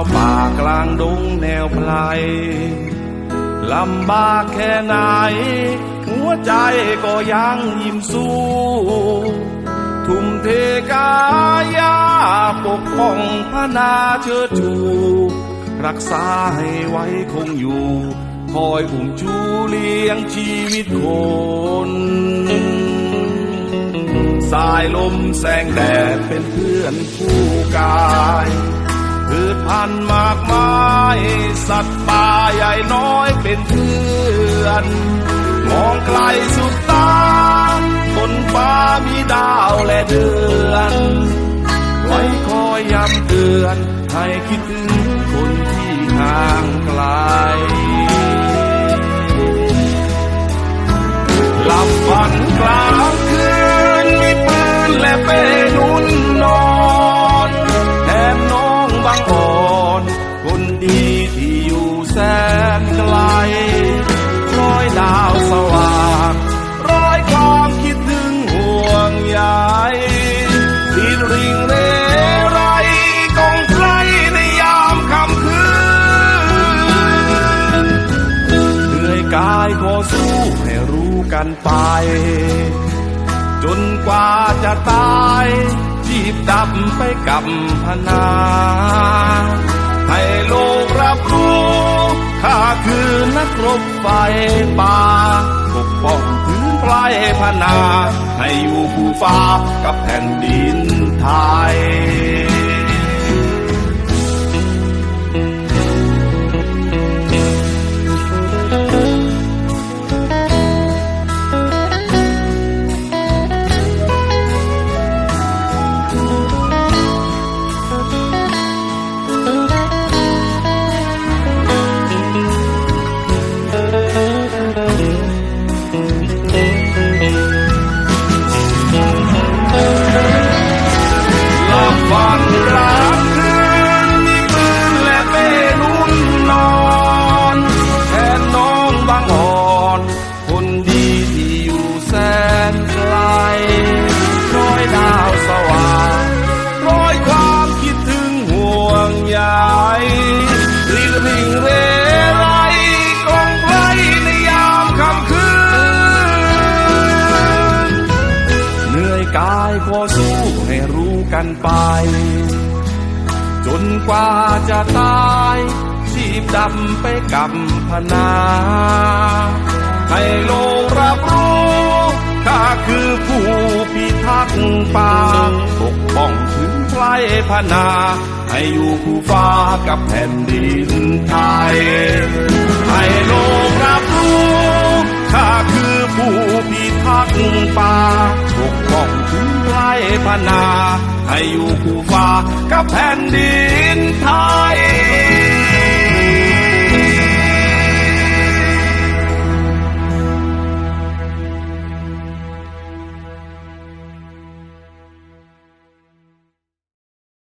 าวป่ากลางดงแนวไพลลำบากแค่ไหน หัวใจก็ยังยิ้มสู้ ทุ่มเทกายาปกป้องพนาเชิดชู รักษาให้ไว้คงอยู่ คอยอุ้มชูเลี้ยงชีวิตคนสายลมแสงแดดเป็นเพื่อนคู่กาย พืชพันธุ์มากมาย สัตว์ป่าใหญ่น้อยเป็นเพื่อน มองไกลสุดตาบนฟ้ามีดาวและเดือน ไว้คอยย้ำเตือน ให้คิดถึงคนที่ห่างไกลหลับฝันกลาง กายขอสู้ให้รู้กันไป จนกว่าจะตายจีบดับไปกับพนา ให้โลกรับรู้ข้าคือนักรบไฟป่าปกป้องพื้นไพรพนา ให้อยู่ผู้ฟ้ากับแผ่นดินไท ขอสู้ให้รู้กันไป จนกว่าจะตายชีพดำไปกับพนาให้โลกรับรู้ข้าคือผู้พิทักษ์ป่าปกป้องถึงไพรพนา ให้อยู่คู่ฟ้ากับแผ่นดินไทยให้โลกรับรู้ข้าคือผู้พิทักษ์ป่าปกป้องถึง พนา ให้อยู่คู่ฟ้ากับแผ่นดินไทย